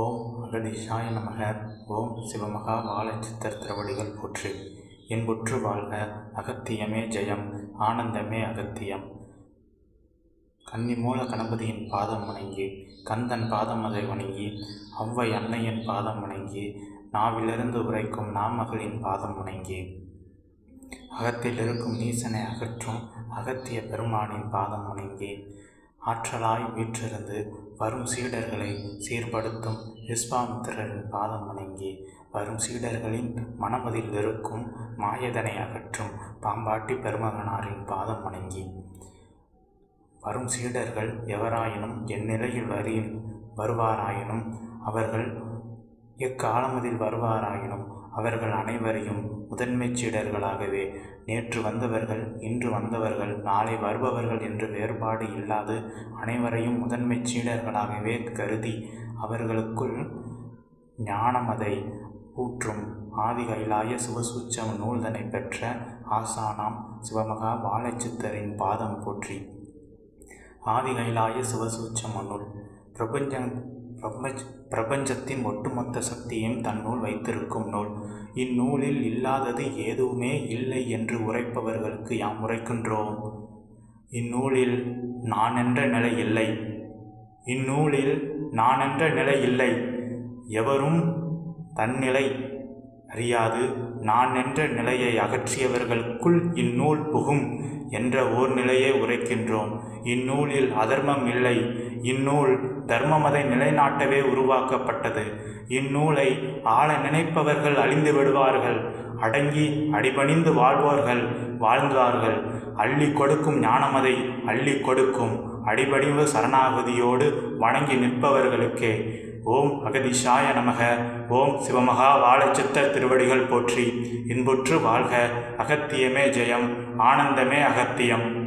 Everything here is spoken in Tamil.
ஓம் அகதீஷாய நமக ஓம் சிவமகா வாழச்சித்தர் திருவடிகள் போற்று. என்புற்று வாழ்க அகத்தியமே ஜெயம் ஆனந்தமே அகத்தியம். கன்னி மூல கணபதியின் பாதம் வணங்கி கந்தன் பாதம் அதை வணங்கி அவ்வை அன்னையின் பாதம் வணங்கி நாவிலிருந்து உரைக்கும் நாமகளின் பாதம் வணங்கி. அகத்தில் இருக்கும் நீசனை அகற்றும் அகத்திய பெருமானின் பாதம் வணங்கி ஆற்றலாய் வீற்றிருந்து வரும் சீடர்களை சீர்படுத்தும் விஸ்வாமித்திரரின் பாதம் வணங்கி வரும் சீடர்களின் மனமதில் இருக்கும் மாயதனை அகற்றும் பாம்பாட்டி பெருமகனாரின் பாதம் வணங்கி வரும் சீடர்கள் எவராயினும் என் நிலையில் வரி வருவாராயினும் அவர்கள் எக்காலமதில் வருவாராயினும் அவர்கள் அனைவரையும் முதன்மைச் சீடர்களாகவே. நேற்று வந்தவர்கள் இன்று வந்தவர்கள் நாளை வருபவர்கள் என்று வேறுபாடு இல்லாது அனைவரையும் முதன்மைச் சீடர்களாகவே கருதி அவர்களுக்குள் ஞானமதை ஊற்றும். ஆதி கைலாய சிவசூச்சம் நூல்தனை பெற்ற ஆசானாம் சிவமகா வாழைச்சித்தரின் பாதம் போற்றி. ஆதி கைலாய சிவசூச்சம் நூல். பிரபஞ்சம் பிரபஞ்ச பிரபஞ்சத்தின் ஒட்டுமொத்த சக்தியையும் தன்னுள் வைத்திருக்கும் நூல். இந்நூலில் இல்லாதது எதுவுமே இல்லை என்று உரைப்பவர்களுக்கு யாம் உரைக்கின்றோம். இந்நூலில் நான் என்ற நிலை இல்லை. இந்நூலில் நான் என்ற நிலை இல்லை. எவரும் தன்னிலை அறியாது. நான் என்ற நிலையை அகற்றியவர்களுக்குள் இந்நூல் புகும் என்ற ஓர் நிலையை உரைக்கின்றோம். இந்நூலில் அதர்மம் இல்லை. இந்நூல் தர்மமதை நிலைநாட்டவே உருவாக்கப்பட்டது. இந்நூலை ஆள நினைப்பவர்கள் அழிந்து விடுவார்கள். அடங்கி அடிபணிந்து வாழ்வோர்கள் வாழ்ந்தார்கள். அள்ளி கொடுக்கும் ஞானமதை அள்ளி கொடுக்கும் அடிபடிவு சரணாகதியோடு வணங்கி நிற்பவர்களுக்கே. ஓம் அகதிஷாய நமக. ஓம் சிவமகா வாழச்சித்த திருவடிகள் போற்றி. இன்புற்று வாழ்க. அகத்தியமே ஜெயம். ஆனந்தமே அகத்தியம்.